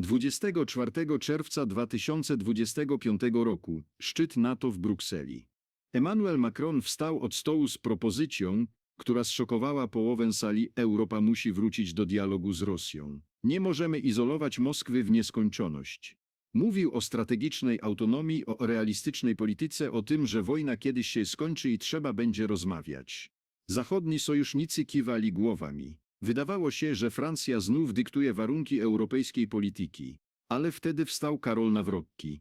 24 czerwca 2025 roku szczyt NATO w Brukseli. Emmanuel Macron wstał od stołu z propozycją, która zszokowała połowę sali Europa musi wrócić do dialogu z Rosją. Nie możemy izolować Moskwy w nieskończoność. Mówił o strategicznej autonomii, o realistycznej polityce, o tym, że wojna kiedyś się skończy i trzeba będzie rozmawiać. Zachodni sojusznicy kiwali głowami. Wydawało się, że Francja znów dyktuje warunki europejskiej polityki. Ale wtedy wstał Karol Nawrocki.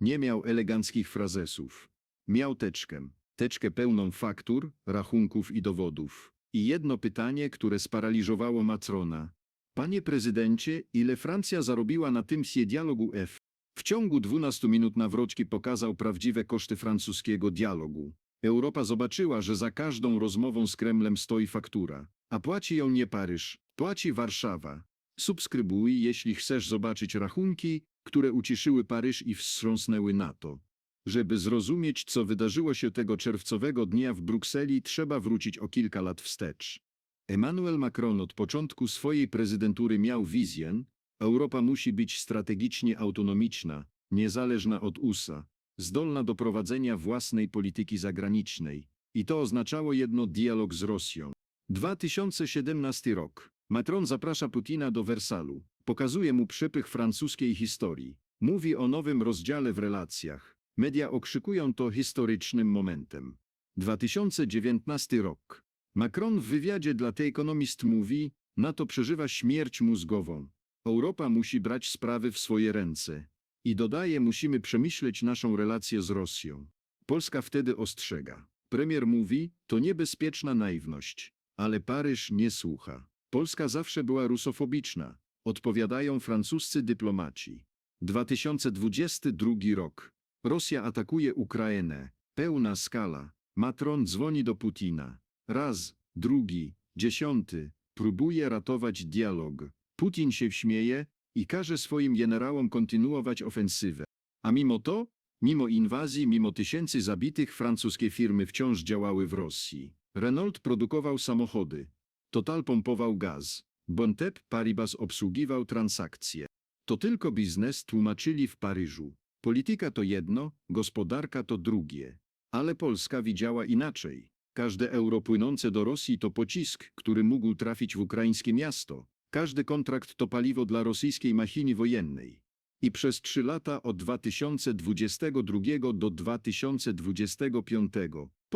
Nie miał eleganckich frazesów. Miał teczkę. Teczkę pełną faktur, rachunków i dowodów. I jedno pytanie, które sparaliżowało Macrona. Panie prezydencie, ile Francja zarobiła na tym sie dialogu F? W ciągu 12 minut Nawrocki pokazał prawdziwe koszty francuskiego dialogu. Europa zobaczyła, że za każdą rozmową z Kremlem stoi faktura. A płaci ją nie Paryż, płaci Warszawa. Subskrybuj, jeśli chcesz zobaczyć rachunki, które uciszyły Paryż i wstrząsnęły NATO. Żeby zrozumieć, co wydarzyło się tego czerwcowego dnia w Brukseli, trzeba wrócić o kilka lat wstecz. Emmanuel Macron od początku swojej prezydentury miał wizję, Europa musi być strategicznie autonomiczna, niezależna od USA, zdolna do prowadzenia własnej polityki zagranicznej. I to oznaczało jedno dialog z Rosją. 2017 rok. Macron zaprasza Putina do Wersalu. Pokazuje mu przepych francuskiej historii. Mówi o nowym rozdziale w relacjach. Media okrzykują to historycznym momentem. 2019 rok. Macron w wywiadzie dla The Economist mówi, NATO przeżywa śmierć mózgową. Europa musi brać sprawy w swoje ręce. I dodaje, musimy przemyśleć naszą relację z Rosją. Polska wtedy ostrzega. Premier mówi, to niebezpieczna naiwność. Ale Paryż nie słucha. Polska zawsze była rusofobiczna. Odpowiadają francuscy dyplomaci. 2022 rok. Rosja atakuje Ukrainę. Pełna skala. Macron dzwoni do Putina. Raz, drugi, dziesiąty. Próbuje ratować dialog. Putin się śmieje i każe swoim generałom kontynuować ofensywę. A mimo to, mimo inwazji, mimo tysięcy zabitych, francuskie firmy wciąż działały w Rosji. Renault produkował samochody. Total pompował gaz. Bontep Paribas obsługiwał transakcje. To tylko biznes tłumaczyli w Paryżu. Polityka to jedno, gospodarka to drugie. Ale Polska widziała inaczej. Każde euro płynące do Rosji to pocisk, który mógł trafić w ukraińskie miasto. Każdy kontrakt to paliwo dla rosyjskiej machiny wojennej. I przez trzy lata od 2022 do 2025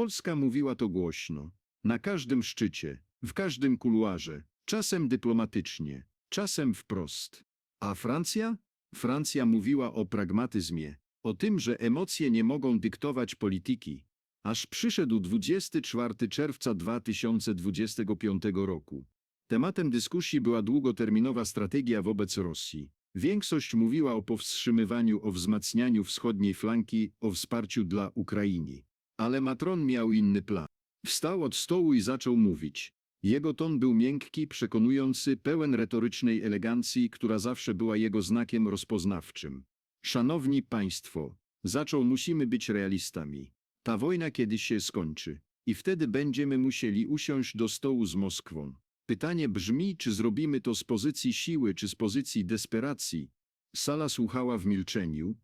Polska mówiła to głośno. Na każdym szczycie, w każdym kuluarze, czasem dyplomatycznie, czasem wprost. A Francja? Francja mówiła o pragmatyzmie, o tym, że emocje nie mogą dyktować polityki. Aż przyszedł 24 czerwca 2025 roku. Tematem dyskusji była długoterminowa strategia wobec Rosji. Większość mówiła o powstrzymywaniu, o wzmacnianiu wschodniej flanki, o wsparciu dla Ukrainy. Ale Macron miał inny plan. Wstał od stołu i zaczął mówić. Jego ton był miękki, przekonujący, pełen retorycznej elegancji, która zawsze była jego znakiem rozpoznawczym. Szanowni Państwo, zaczął musimy być realistami. Ta wojna kiedyś się skończy. I wtedy będziemy musieli usiąść do stołu z Moskwą. Pytanie brzmi, czy zrobimy to z pozycji siły, czy z pozycji desperacji. Sala słuchała w milczeniu.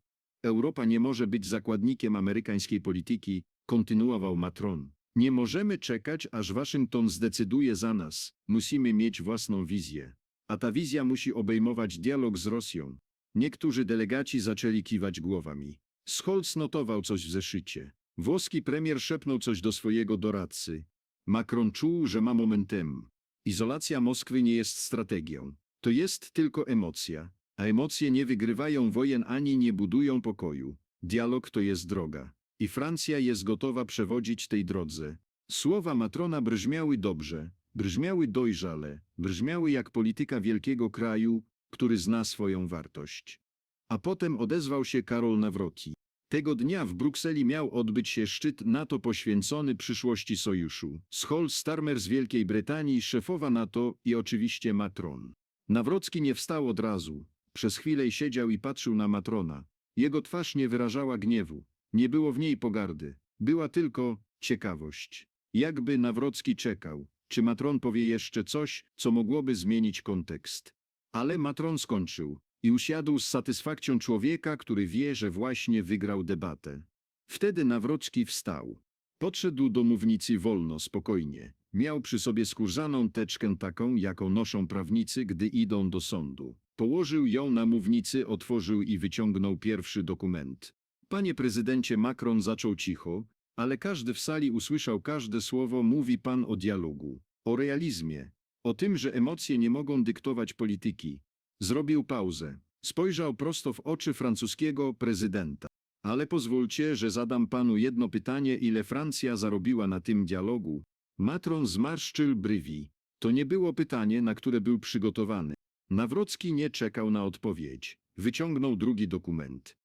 Europa nie może być zakładnikiem amerykańskiej polityki, kontynuował Macron. Nie możemy czekać, aż Waszyngton zdecyduje za nas. Musimy mieć własną wizję. A ta wizja musi obejmować dialog z Rosją. Niektórzy delegaci zaczęli kiwać głowami. Scholz notował coś w zeszycie. Włoski premier szepnął coś do swojego doradcy. Macron czuł, że ma momentem. Izolacja Moskwy nie jest strategią. To jest tylko emocja. A emocje nie wygrywają wojen ani nie budują pokoju. Dialog to jest droga. I Francja jest gotowa przewodzić tej drodze. Słowa matrona brzmiały dobrze, brzmiały dojrzale, brzmiały jak polityka wielkiego kraju, który zna swoją wartość. A potem odezwał się Karol Nawrocki. Tego dnia w Brukseli miał odbyć się szczyt NATO poświęcony przyszłości sojuszu. Scholz Starmer z Wielkiej Brytanii, szefowa NATO i oczywiście Macron. Nawrocki nie wstał od razu. Przez chwilę siedział i patrzył na Matrona. Jego twarz nie wyrażała gniewu. Nie było w niej pogardy. Była tylko ciekawość. Jakby Nawrocki czekał, czy Matron powie jeszcze coś, co mogłoby zmienić kontekst. Ale Matron skończył. i usiadł z satysfakcją człowieka, który wie, że właśnie wygrał debatę. Wtedy Nawrocki wstał. Podszedł do mównicy wolno, spokojnie. Miał przy sobie skórzaną teczkę taką, jaką noszą prawnicy, gdy idą do sądu. Położył ją na mównicy, otworzył i wyciągnął pierwszy dokument. Panie prezydencie Macron zaczął cicho, ale każdy w sali usłyszał każde słowo mówi pan o dialogu, o realizmie, o tym, że emocje nie mogą dyktować polityki. Zrobił pauzę. Spojrzał prosto w oczy francuskiego prezydenta. Ale pozwólcie, że zadam panu jedno pytanie, ile Francja zarobiła na tym dialogu. Matron zmarszczył brwi. To nie było pytanie, na które był przygotowany. Nawrocki nie czekał na odpowiedź. Wyciągnął drugi dokument.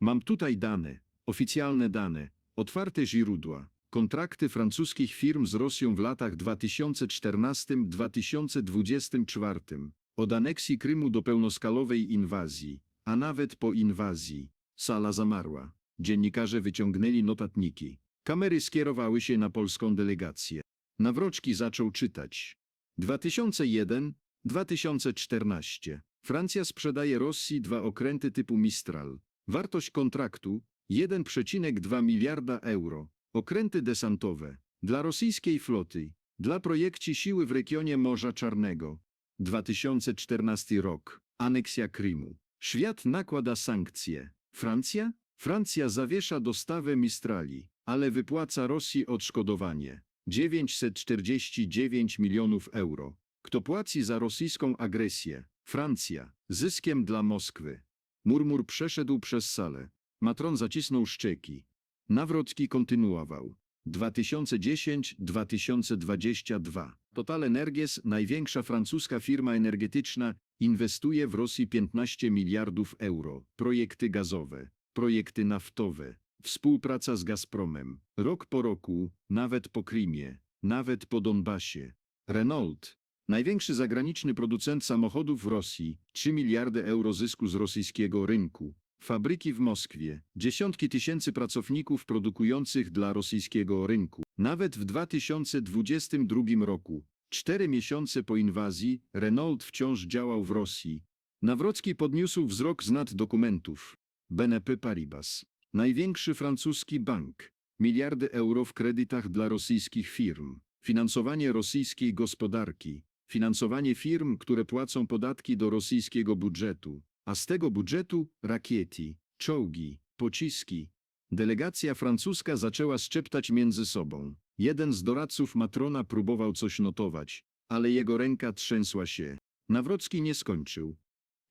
Mam tutaj dane, oficjalne dane, otwarte źródła, kontrakty francuskich firm z Rosją w latach 2014-2024, od aneksji Krymu do pełnoskalowej inwazji, a nawet po inwazji. Sala zamarła. Dziennikarze wyciągnęli notatniki. Kamery skierowały się na polską delegację. Nawroczki zaczął czytać. 2001-2014. Francja sprzedaje Rosji dwa okręty typu Mistral. Wartość kontraktu 1,2 miliarda euro. Okręty desantowe. Dla rosyjskiej floty. Dla projekci siły w regionie Morza Czarnego. 2014 rok. Aneksja Krymu. Świat nakłada sankcje. Francja? Francja zawiesza dostawę Mistrali, ale wypłaca Rosji odszkodowanie. 949 milionów euro. Kto płaci za rosyjską agresję? Francja. Zyskiem dla Moskwy. Murmur przeszedł przez salę. Matron zacisnął szczeki. Nawrocki kontynuował. 2010-2022. Total Energies, największa francuska firma energetyczna, inwestuje w Rosji 15 miliardów euro. Projekty gazowe, projekty naftowe, współpraca z Gazpromem. Rok po roku, nawet po Krymie, nawet po Donbasie. Renault, największy zagraniczny producent samochodów w Rosji, 3 miliardy euro zysku z rosyjskiego rynku. Fabryki w Moskwie, dziesiątki tysięcy pracowników produkujących dla rosyjskiego rynku. Nawet w 2022 roku, cztery miesiące po inwazji, Renault wciąż działał w Rosji. Nawrocki podniósł wzrok z nad dokumentów. BNP Paribas, największy francuski bank, miliardy euro w kredytach dla rosyjskich firm, finansowanie rosyjskiej gospodarki, finansowanie firm, które płacą podatki do rosyjskiego budżetu, a z tego budżetu rakiety, czołgi, pociski. Delegacja francuska zaczęła szczeptać między sobą. Jeden z doradców Matrona próbował coś notować, ale jego ręka trzęsła się. Nawrocki nie skończył.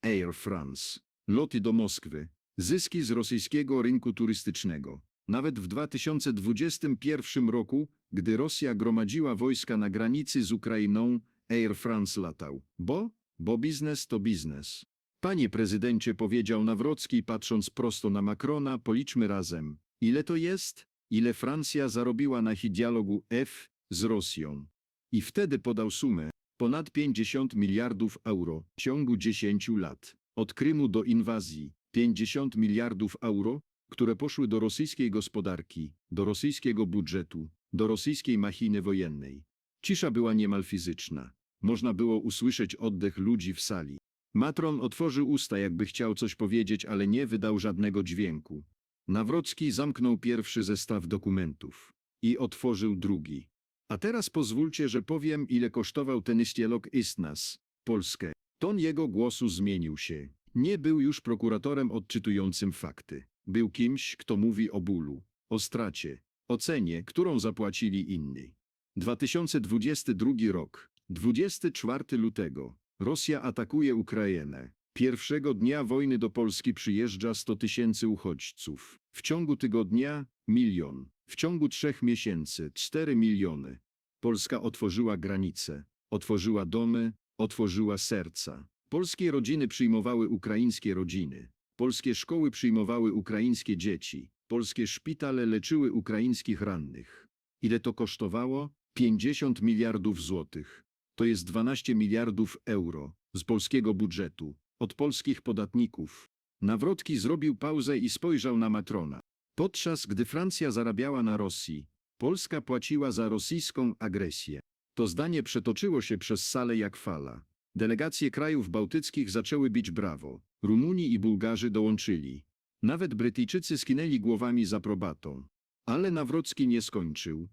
Air France. Loty do Moskwy. Zyski z rosyjskiego rynku turystycznego. Nawet w 2021 roku, gdy Rosja gromadziła wojska na granicy z Ukrainą, Air France latał. Bo? Bo biznes to biznes. Panie prezydencie, powiedział Nawrocki, patrząc prosto na Macrona, policzmy razem. Ile to jest? Ile Francja zarobiła na dialogu F z Rosją? I wtedy podał sumę. Ponad 50 miliardów euro w ciągu 10 lat. Od Krymu do inwazji. 50 miliardów euro, które poszły do rosyjskiej gospodarki, do rosyjskiego budżetu, do rosyjskiej machiny wojennej. Cisza była niemal fizyczna. Można było usłyszeć oddech ludzi w sali. Matron otworzył usta, jakby chciał coś powiedzieć, ale nie wydał żadnego dźwięku. Nawrocki zamknął pierwszy zestaw dokumentów i otworzył drugi. A teraz pozwólcie, że powiem, ile kosztował ten istielok Istnas, Polskę. Ton jego głosu zmienił się. Nie był już prokuratorem odczytującym fakty. Był kimś, kto mówi o bólu, o stracie, o cenie, którą zapłacili inni. 2022 rok, 24 lutego. Rosja atakuje Ukrainę. Pierwszego dnia wojny do Polski przyjeżdża 100 tysięcy uchodźców. W ciągu tygodnia milion. W ciągu trzech miesięcy 4 miliony. Polska otworzyła granice, otworzyła domy, otworzyła serca. Polskie rodziny przyjmowały ukraińskie rodziny. Polskie szkoły przyjmowały ukraińskie dzieci. Polskie szpitale leczyły ukraińskich rannych. Ile to kosztowało? 50 miliardów złotych. To jest 12 miliardów euro z polskiego budżetu, od polskich podatników. Nawrotki zrobił pauzę i spojrzał na Matrona. Podczas gdy Francja zarabiała na Rosji, Polska płaciła za rosyjską agresję. To zdanie przetoczyło się przez salę jak fala. Delegacje krajów bałtyckich zaczęły bić brawo. Rumuni i Bułgarzy dołączyli. Nawet Brytyjczycy skinęli głowami z aprobatą. Ale Nawrocki nie skończył.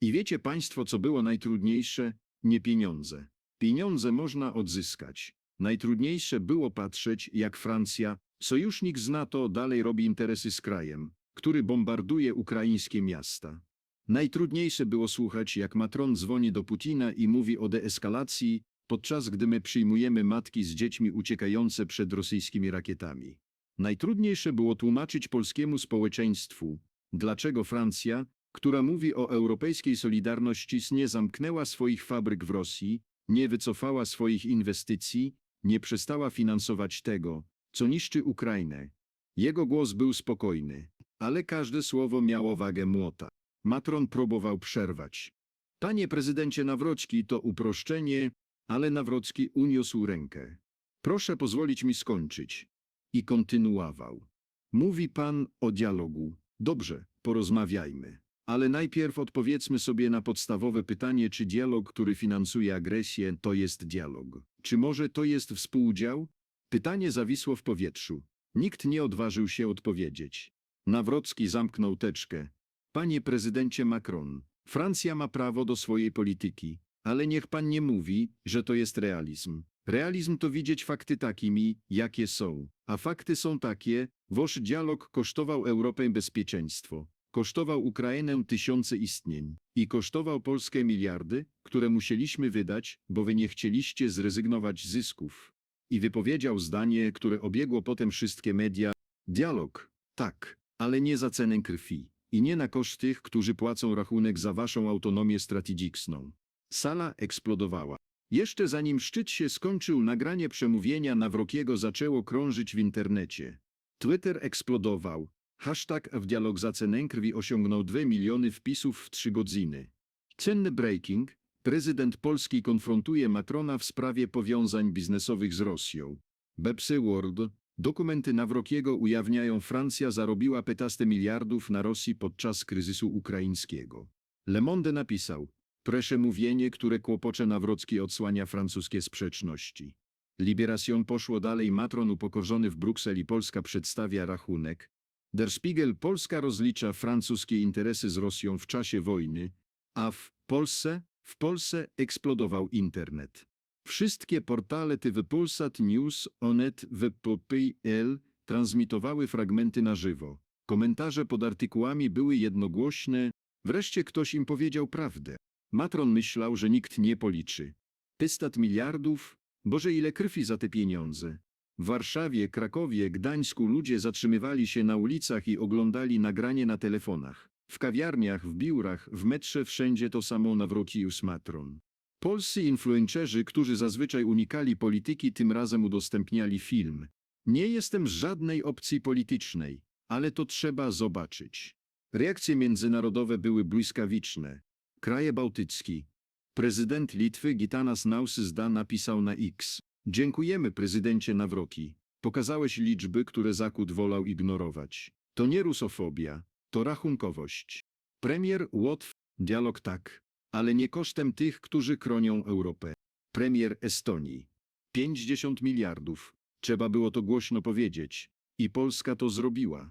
I wiecie państwo, co było najtrudniejsze? Nie pieniądze. Pieniądze można odzyskać. Najtrudniejsze było patrzeć, jak Francja, sojusznik z NATO, dalej robi interesy z krajem, który bombarduje ukraińskie miasta. Najtrudniejsze było słuchać, jak Macron dzwoni do Putina i mówi o deeskalacji, podczas gdy my przyjmujemy matki z dziećmi uciekające przed rosyjskimi rakietami. Najtrudniejsze było tłumaczyć polskiemu społeczeństwu, dlaczego Francja, która mówi o europejskiej solidarności, nie zamknęła swoich fabryk w Rosji, nie wycofała swoich inwestycji, nie przestała finansować tego, co niszczy Ukrainę. Jego głos był spokojny, ale każde słowo miało wagę młota. Matron próbował przerwać. Panie prezydencie Nawrocki, to uproszczenie, ale Nawrocki uniósł rękę. Proszę pozwolić mi skończyć. I kontynuował. Mówi pan o dialogu. Dobrze, porozmawiajmy. Ale najpierw odpowiedzmy sobie na podstawowe pytanie, czy dialog, który finansuje agresję, to jest dialog. Czy może to jest współudział? Pytanie zawisło w powietrzu. Nikt nie odważył się odpowiedzieć. Nawrocki zamknął teczkę. Panie prezydencie Macron, Francja ma prawo do swojej polityki, ale niech pan nie mówi, że to jest realizm. Realizm to widzieć fakty takimi, jakie są. A fakty są takie, wasz dialog kosztował Europę bezpieczeństwo, kosztował Ukrainę tysiące istnień i kosztował Polskę miliardy, które musieliśmy wydać, bo wy nie chcieliście zrezygnować z zysków. I wypowiedział zdanie, które obiegło potem wszystkie media. Dialog, tak, ale nie za cenę krwi i nie na koszt tych, którzy płacą rachunek za waszą autonomię strategiczną. Sala eksplodowała. Jeszcze zanim szczyt się skończył, nagranie przemówienia Nawrokiego zaczęło krążyć w internecie. Twitter eksplodował. Hashtag w dialog za cenę krwi osiągnął 2 miliony wpisów w 3 godziny. Cenny breaking. Prezydent Polski konfrontuje Macrona w sprawie powiązań biznesowych z Rosją. Bepsy World. Dokumenty Nawrokiego ujawniają Francja zarobiła 15 miliardów na Rosji podczas kryzysu ukraińskiego. Le Monde napisał, Przemówienie, które kłopocze Nawrocki odsłania francuskie sprzeczności. Liberation poszło dalej, Matron upokorzony w Brukseli Polska przedstawia rachunek. Der Spiegel Polska rozlicza francuskie interesy z Rosją w czasie wojny, a w Polsce, w Polsce eksplodował internet. Wszystkie portale TV Polsat News, Onet, Web.pl transmitowały fragmenty na żywo. Komentarze pod artykułami były jednogłośne, wreszcie ktoś im powiedział prawdę. Matron myślał, że nikt nie policzy. Tystat miliardów? Boże, ile krwi za te pieniądze. W Warszawie, Krakowie, Gdańsku ludzie zatrzymywali się na ulicach i oglądali nagranie na telefonach. W kawiarniach, w biurach, w metrze wszędzie to samo Nawrocius Matron. Polscy influencerzy, którzy zazwyczaj unikali polityki, tym razem udostępniali film. Nie jestem z żadnej opcji politycznej, ale to trzeba zobaczyć. Reakcje międzynarodowe były błyskawiczne. Kraje Bałtycki. Prezydent Litwy Gitanas Nausysda napisał na X. Dziękujemy prezydencie Nawroki. Pokazałeś liczby, które Zachód wolał ignorować. To nie rusofobia, to rachunkowość. Premier Łotw, dialog tak, ale nie kosztem tych, którzy chronią Europę. Premier Estonii. 50 miliardów. Trzeba było to głośno powiedzieć. I Polska to zrobiła.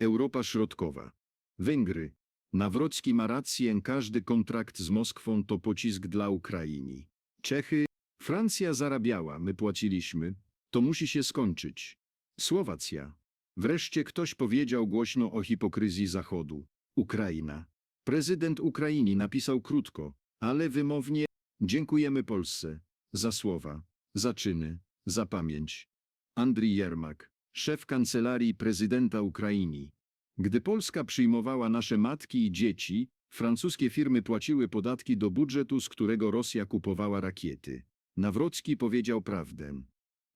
Europa Środkowa. Węgry. Nawrocki ma rację, każdy kontrakt z Moskwą to pocisk dla Ukrainy. Czechy, Francja zarabiała, my płaciliśmy. To musi się skończyć. Słowacja. Wreszcie ktoś powiedział głośno o hipokryzji Zachodu. Ukraina. Prezydent Ukrainy napisał krótko, ale wymownie Dziękujemy Polsce za słowa, za czyny, za pamięć. Andrii Jermak, szef kancelarii prezydenta Ukrainy. Gdy Polska przyjmowała nasze matki i dzieci, francuskie firmy płaciły podatki do budżetu, z którego Rosja kupowała rakiety. Nawrocki powiedział prawdę.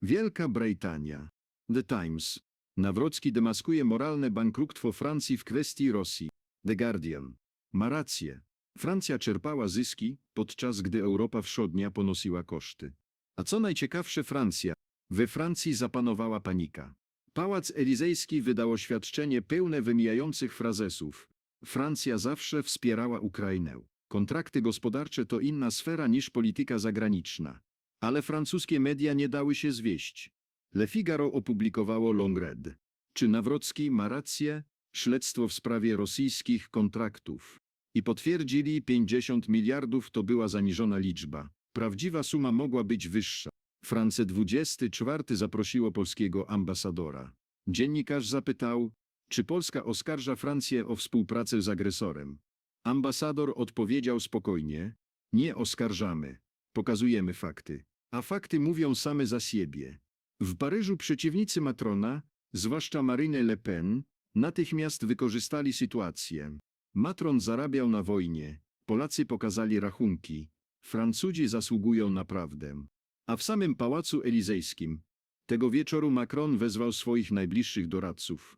Wielka Brytania. The Times. Nawrocki demaskuje moralne bankructwo Francji w kwestii Rosji. The Guardian. Ma rację. Francja czerpała zyski, podczas gdy Europa Wschodnia ponosiła koszty. A co najciekawsze Francja. We Francji zapanowała panika. Pałac Elizejski wydał oświadczenie pełne wymijających frazesów. Francja zawsze wspierała Ukrainę. Kontrakty gospodarcze to inna sfera niż polityka zagraniczna. Ale francuskie media nie dały się zwieść. Le Figaro opublikowało Longred. Czy Nawrocki ma rację? Śledztwo w sprawie rosyjskich kontraktów. I potwierdzili 50 miliardów to była zaniżona liczba. Prawdziwa suma mogła być wyższa. France 24 zaprosiło polskiego ambasadora. Dziennikarz zapytał, czy Polska oskarża Francję o współpracę z agresorem. Ambasador odpowiedział spokojnie, nie oskarżamy, pokazujemy fakty, a fakty mówią same za siebie. W Paryżu przeciwnicy Matrona, zwłaszcza Marine Le Pen, natychmiast wykorzystali sytuację. Matron zarabiał na wojnie, Polacy pokazali rachunki, Francuzi zasługują na prawdę. A w samym Pałacu Elizejskim tego wieczoru Macron wezwał swoich najbliższych doradców.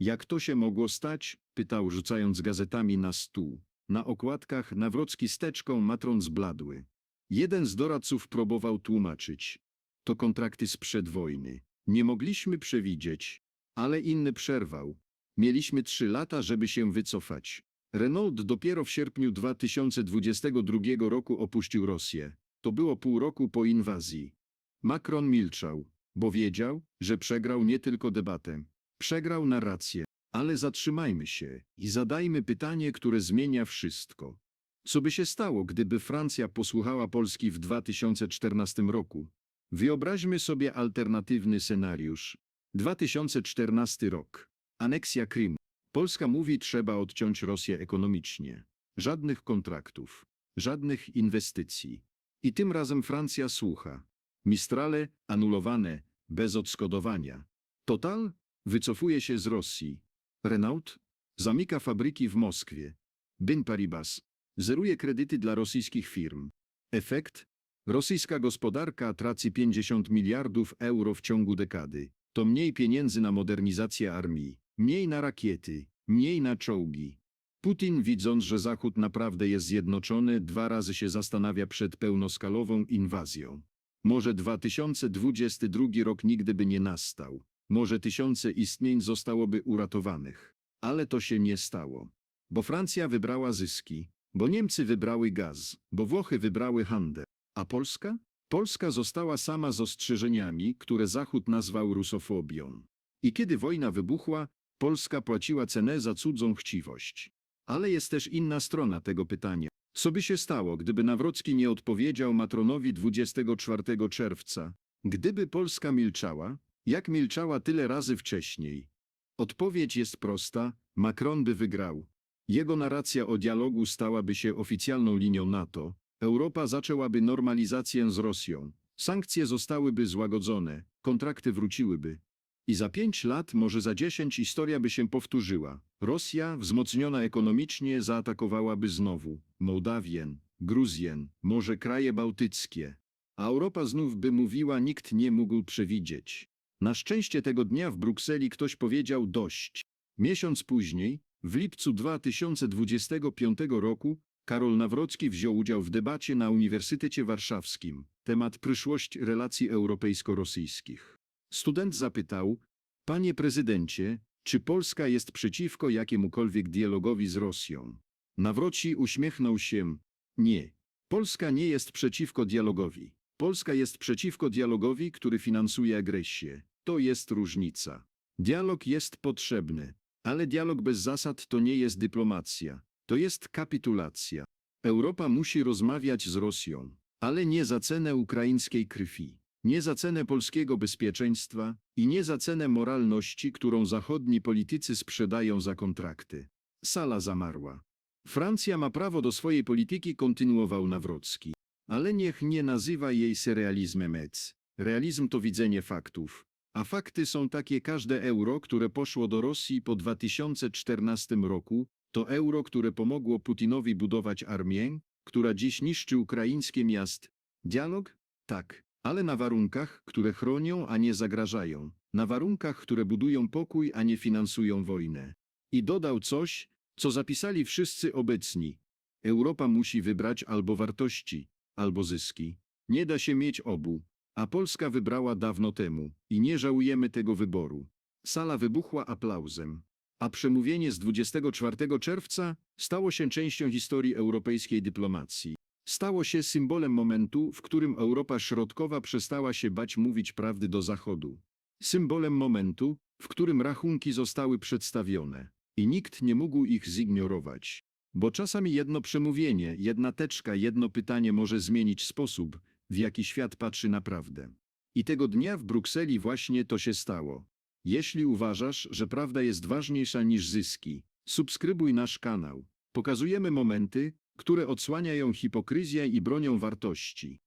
Jak to się mogło stać? pytał rzucając gazetami na stół. Na okładkach Nawrocki z teczką Matron zbladły. Jeden z doradców próbował tłumaczyć. To kontrakty sprzed wojny. Nie mogliśmy przewidzieć. Ale inny przerwał. Mieliśmy trzy lata, żeby się wycofać. Renault dopiero w sierpniu 2022 roku opuścił Rosję. To było pół roku po inwazji. Macron milczał, bo wiedział, że przegrał nie tylko debatę. Przegrał narrację. Ale zatrzymajmy się i zadajmy pytanie, które zmienia wszystko. Co by się stało, gdyby Francja posłuchała Polski w 2014 roku? Wyobraźmy sobie alternatywny scenariusz. 2014 rok. Aneksja Krymu. Polska mówi, trzeba odciąć Rosję ekonomicznie. Żadnych kontraktów, żadnych inwestycji. I tym razem Francja słucha. Mistrale anulowane, bez odszkodowania. Total wycofuje się z Rosji. Renault zamyka fabryki w Moskwie. Bin Paribas zeruje kredyty dla rosyjskich firm. Efekt? Rosyjska gospodarka traci 50 miliardów euro w ciągu dekady. To mniej pieniędzy na modernizację armii, mniej na rakiety, mniej na czołgi. Putin, widząc, że Zachód naprawdę jest zjednoczony, dwa razy się zastanawia przed pełnoskalową inwazją. Może 2022 rok nigdy by nie nastał. Może tysiące istnień zostałoby uratowanych. Ale to się nie stało. Bo Francja wybrała zyski, bo Niemcy wybrały gaz, bo Włochy wybrały handel. A Polska? Polska została sama z ostrzeżeniami, które Zachód nazwał rusofobią. I kiedy wojna wybuchła, Polska płaciła cenę za cudzą chciwość. Ale jest też inna strona tego pytania. Co by się stało, gdyby Nawrocki nie odpowiedział Matronowi 24 czerwca? Gdyby Polska milczała, jak milczała tyle razy wcześniej? Odpowiedź jest prosta, Macron by wygrał. Jego narracja o dialogu stałaby się oficjalną linią NATO, Europa zaczęłaby normalizację z Rosją, sankcje zostałyby złagodzone, kontrakty wróciłyby. I za pięć lat, może za dziesięć, historia by się powtórzyła. Rosja, wzmocniona ekonomicznie, zaatakowałaby znowu Mołdawien, Gruzję, może kraje bałtyckie. A Europa znów by mówiła, nikt nie mógł przewidzieć. Na szczęście tego dnia w Brukseli ktoś powiedział dość. Miesiąc później, w lipcu 2025 roku, Karol Nawrocki wziął udział w debacie na Uniwersytecie Warszawskim. Temat przyszłość relacji europejsko-rosyjskich. Student zapytał, Panie prezydencie, czy Polska jest przeciwko jakiemukolwiek dialogowi z Rosją? Nawroci uśmiechnął się. Nie. Polska nie jest przeciwko dialogowi. Polska jest przeciwko dialogowi, który finansuje agresję. To jest różnica. Dialog jest potrzebny, ale dialog bez zasad to nie jest dyplomacja. To jest kapitulacja. Europa musi rozmawiać z Rosją, ale nie za cenę ukraińskiej krwi, nie za cenę polskiego bezpieczeństwa i nie za cenę moralności, którą zachodni politycy sprzedają za kontrakty. Sala zamarła. Francja ma prawo do swojej polityki, kontynuował Nawrocki. Ale niech nie nazywa jej surrealizmem ec. Realizm to widzenie faktów. A fakty są takie każde euro, które poszło do Rosji po 2014 roku, to euro, które pomogło Putinowi budować armię, która dziś niszczy ukraińskie miast. Dialog? Tak, ale na warunkach, które chronią, a nie zagrażają. Na warunkach, które budują pokój, a nie finansują wojnę. I dodał coś, co zapisali wszyscy obecni. Europa musi wybrać albo wartości, albo zyski. Nie da się mieć obu. A Polska wybrała dawno temu i nie żałujemy tego wyboru. Sala wybuchła aplauzem. A przemówienie z 24 czerwca stało się częścią historii europejskiej dyplomacji. Stało się symbolem momentu, w którym Europa Środkowa przestała się bać mówić prawdy do Zachodu. Symbolem momentu, w którym rachunki zostały przedstawione i nikt nie mógł ich zignorować. Bo czasami jedno przemówienie, jedna teczka, jedno pytanie może zmienić sposób, w jaki świat patrzy na prawdę. I tego dnia w Brukseli właśnie to się stało. Jeśli uważasz, że prawda jest ważniejsza niż zyski, subskrybuj nasz kanał. Pokazujemy momenty, które odsłaniają hipokryzję i bronią wartości.